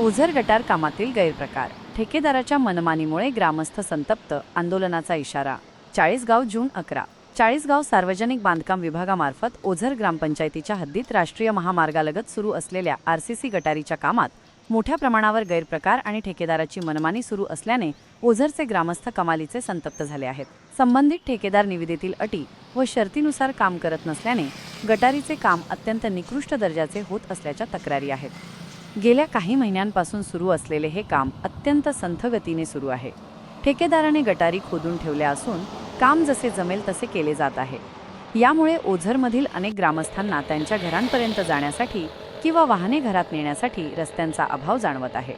ओझर गटार कामातील गैरप्रकार. ठेकेदाराच्या मनमानीमुळे ग्रामस्थ संतप्त आंदोलनाचा इशारा. चाळीसगाव जून अकरा. चाळीसगाव सार्वजनिक बांधकाम विभागामार्फत ओझर ग्रामपंचायतीच्या हद्दीत राष्ट्रीय महामार्गालगत सुरू असलेल्या आरसीसी गटारीच्या कामात मोठ्या प्रमाणावर गैरप्रकार आणि ठेकेदाराची मनमानी सुरू असल्याने ओझरचे ग्रामस्थ कमालीचे संतप्त झाले आहेत. संबंधित ठेकेदार निविदेतील अटी व शर्तीनुसार काम करत नसल्याने गटारीचे काम अत्यंत निकृष्ट दर्जाचे होत असल्याच्या तक्रारी आहेत. गेल्या काही महिन्यांपासून सुरू असलेले हे काम अत्यंत संथ गतीने सुरू आहे. ठेकेदाराने गटारी खोदून ठेवल्या असून काम जसे जमेल तसे केले जात आहे. यामुळे ओझरमधील अनेक ग्रामस्थांना त्यांच्या घरांपर्यंत जाण्यासाठी किंवा वाहने घरात नेण्यासाठी रस्त्यांचा अभाव जाणवत आहे.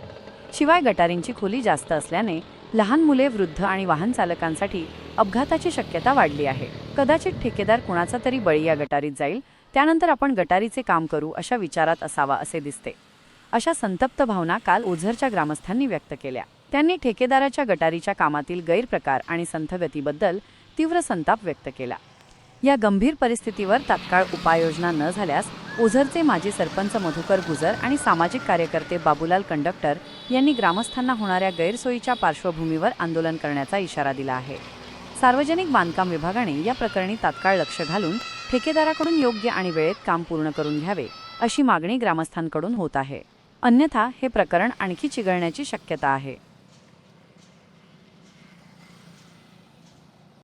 शिवाय गटारींची खोली जास्त असल्याने लहान मुले वृद्ध आणि वाहन चालकांसाठी अपघाताची शक्यता वाढली आहे. कदाचित ठेकेदार कुणाचा तरी बळी या गटारीत जाईल त्यानंतर आपण गटारीचे काम करू अशा विचारात असावा असे दिसते. अशा संतप्त भावना काल ओझरच्या ग्रामस्थांनी व्यक्त केल्या. त्यांनी ठेकेदाराच्या गटारीच्या कामातील गैरप्रकार आणि संथगतीबद्दल तीव्र संताप व्यक्त केला. या गंभीर परिस्थितीवर तात्काळ उपाययोजना न झाल्यास ओझरचे माजी सरपंच मधुकर गुजर आणि सामाजिक कार्यकर्ते बाबूलाल कंडक्टर यांनी ग्रामस्थांना होणाऱ्या गैरसोयीच्या पार्श्वभूमीवर आंदोलन करण्याचा इशारा दिला आहे. सार्वजनिक बांधकाम विभागाने या प्रकरणी तात्काळ लक्ष घालून ठेकेदाराकडून योग्य आणि वेळेत काम पूर्ण करून घ्यावे अशी मागणी ग्रामस्थांकडून होत आहे. अन्यथा हे प्रकरण आणखी चिघळण्याची शक्यता आहे.